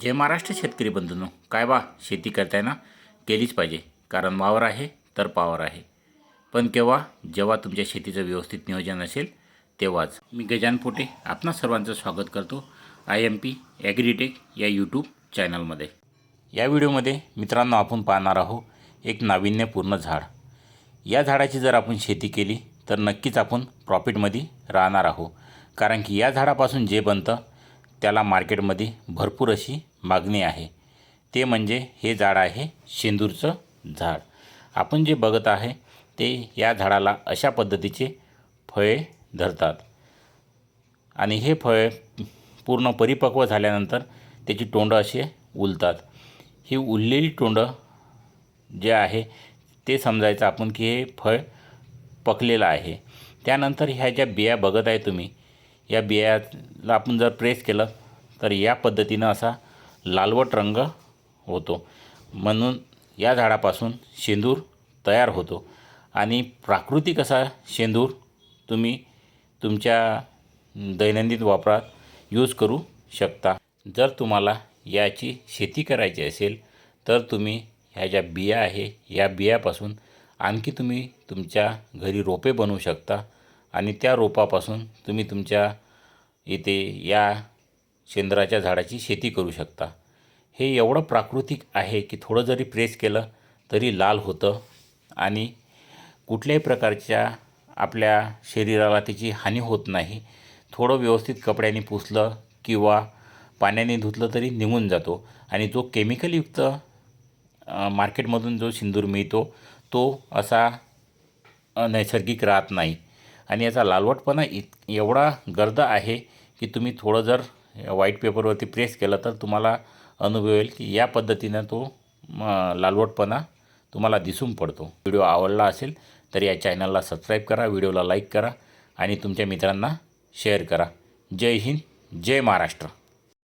जय महाराष्ट्र शेतकरी बंधूंनो. काय बा शेती करताना केलीच पाहिजे. कारण वावर आहे तर पावर आहे. पण केव्हा जेव्हा तुमच्या शेतीचं व्यवस्थित नियोजन असेल तेव्हाच. मी गजान पोटे आपणा सर्वांचं स्वागत करतो. आय एम पी ॲग्रीटेक या यूट्यूब चॅनलमध्ये. या व्हिडिओमध्ये मित्रांनो आपण पाहणार आहोत एक नाविन्यपूर्ण झाड. या झाडाची जर आपण शेती केली तर नक्कीच आपण प्रॉफिटमध्ये राहणार आहोत. कारण की या झाडापासून जे बनतं त्याला मार्केटमध्ये भरपूर अशी मागणी आहे. ते म्हणजे हे झाड आहे शेंदूरचं झाड. आपण जे बघत आहे ते या झाडाला अशा पद्धतीचे फळे धरतात. आणि हे फळे पूर्ण परिपक्व झाल्यानंतर त्याची तोंडं असे उलतात. ही उरलेली तोंडं जे आहे ते समजायचं आपण की हे फळ पकलेलं आहे. त्यानंतर ह्या ज्या बिया बघत आहे तुम्ही या बियाला आपण जर प्रेस केलं तर या पद्धतीनं असा लालवट रंग होतो. म्हणून या झाडापासून शेंदूर तयार होतो. आणि प्राकृतिक असा शेंदूर तुम्ही तुमच्या दैनंदिन वापरात यूज करू शकता. जर तुम्हाला याची शेती करायची असेल तर तुम्ही ह्या ज्या बिया आहे या बियापासून आणखी तुम्ही तुमच्या घरी रोपे बनवू शकता. आणि त्या रोपापासून तुम्ही तुमच्या इथे या शेंद्राच्या झाडाची शेती करू शकता. हे एवढं प्राकृतिक आहे की थोडं जरी प्रेस केलं तरी लाल होतं आणि कुठल्याही प्रकारच्या आपल्या शरीराला त्याची हानी होत नाही. थोडं व्यवस्थित कपड्याने पुसलं किंवा पाण्याने धुतलं तरी निघून जातो. आणि जो केमिकलयुक्त मार्केटमधून जो सिंदूर मिळतो तो असा नैसर्गिक राहत नाही. आणि याचा लालवटपणा इत एवढा गर्द आहे की तुम्ही थोडं जर व्हाईट पेपरवरती प्रेस केलं तर तुम्हाला अनुभव येईल की या पद्धतीनं तो लालवटपणा तुम्हाला दिसून पडतो. व्हिडिओ आवडला असेल तर या चॅनलला सबस्क्राईब करा व्हिडिओला लाईक करा आणि तुमच्या मित्रांना शेअर करा. जय हिंद जय महाराष्ट्र.